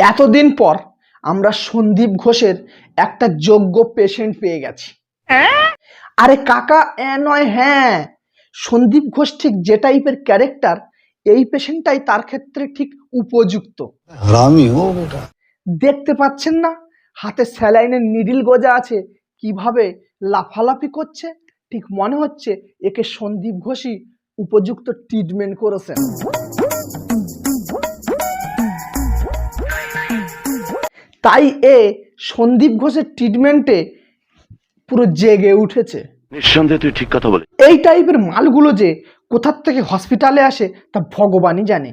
এতদিন পর আমরা সন্দীপ ঘোষের একটা যোগ্য পেশেন্ট পেয়ে গেছি। হ্যাঁ? আরে কাকা এ নয় হ্যাঁ। সন্দীপ ঘোষ ঠিক যে টাইপের ক্যারেক্টার এই পেশেন্টটাই তার ক্ষেত্রে ঠিক উপযুক্ত। দেখতে পাচ্ছেন না? হাতে স্যালাইনের নিডিল গোজা আছে। কীভাবে লাফালাফি করছে? ঠিক মনে হচ্ছে একে সন্দীপ ঘোষই উপযুক্ত ট্রিটমেন্ট করেছেন। তাই এ সন্দীপ ঘোষের ট্রিটমেন্টে পুরো জেগে উঠেছে। নিঃসন্দেহে তুই ঠিক কথা বলে এই টাইপের মালগুলো যে কোথার থেকে হসপিটালে আসে তা ভগবানই জানে।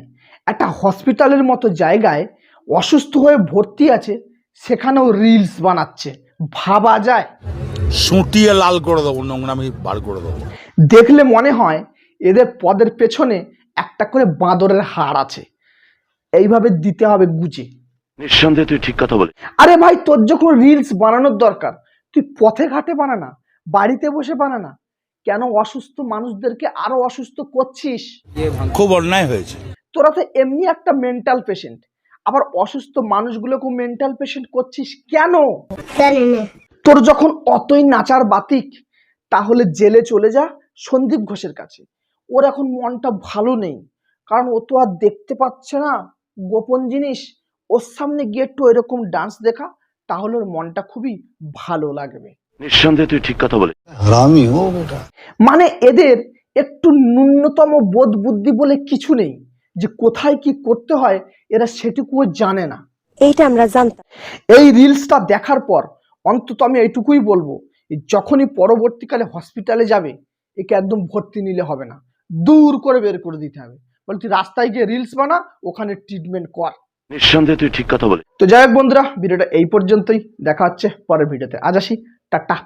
একটা হসপিটালের মতো জায়গায় অসুস্থ হয়ে ভর্তি আছে সেখানেও রিলস বানাচ্ছে। ভাবা যায়। সুটিয়ে লাল করে দেবো নোংরামি বার করে দেবো। দেখলে মনে হয় এদের পদের পেছনে একটা করে বাঁদরের হাড় আছে। এইভাবে দিতে হবে গুজে। নিঃসন্দেহে তুই ঠিক কথা বলে আরে ভাই তোর যখন রিলস বানানোর দরকার তুই পথে ঘাটে বানানা বাড়িতে বসে বানানা কেন অসুস্থ মানুষদেরকে আরও অসুস্থ করছিস? খুব অন্যায় হয়েছে। তোরা তো এমনি একটা মেন্টাল পেশেন্ট আবার অসুস্থ মানুষগুলোকে মেন্টাল পেশেন্ট করছিস কেন? তোর যখন অতই নাচার বাতিক তাহলে জেলে চলে যা সন্দীপ ঘোষের কাছে। ওর এখন মনটা ভালো নেই কারণ ও তো আর দেখতে পাচ্ছে না গোপন জিনিস। ওর সামনে গিয়ে একটু এরকম ডান্স দেখা তাহলে ওর মনটা খুবই ভালো লাগবে। নিঃসন্দেহে তুই ঠিক কথা বলে মানে এদের একটু ন্যূনতম বোধ বুদ্ধি বলে কিছু নেই যে কোথায় কি করতে হয় এরা সেটুকুও জানে না। এইটা আমরা জানতাম। এই রিলসটা দেখার পর অন্তত আমি এইটুকুই বলব যখনই পরবর্তীকালে হসপিটালে যাবে একে একদম ভর্তি নিলে হবে না। দূর করে বের করে দিতে হবে। বলে তুই রাস্তায় গিয়ে রিলস বানা ওখানে ট্রিটমেন্ট কর। নিঃসন্দেহে তুই ঠিক কথা বলে তো যাই হোক বন্ধুরা ভিডিওটা এই পর্যন্তই। দেখা হচ্ছে পরের ভিডিওতে। আজ আসি। টাটা।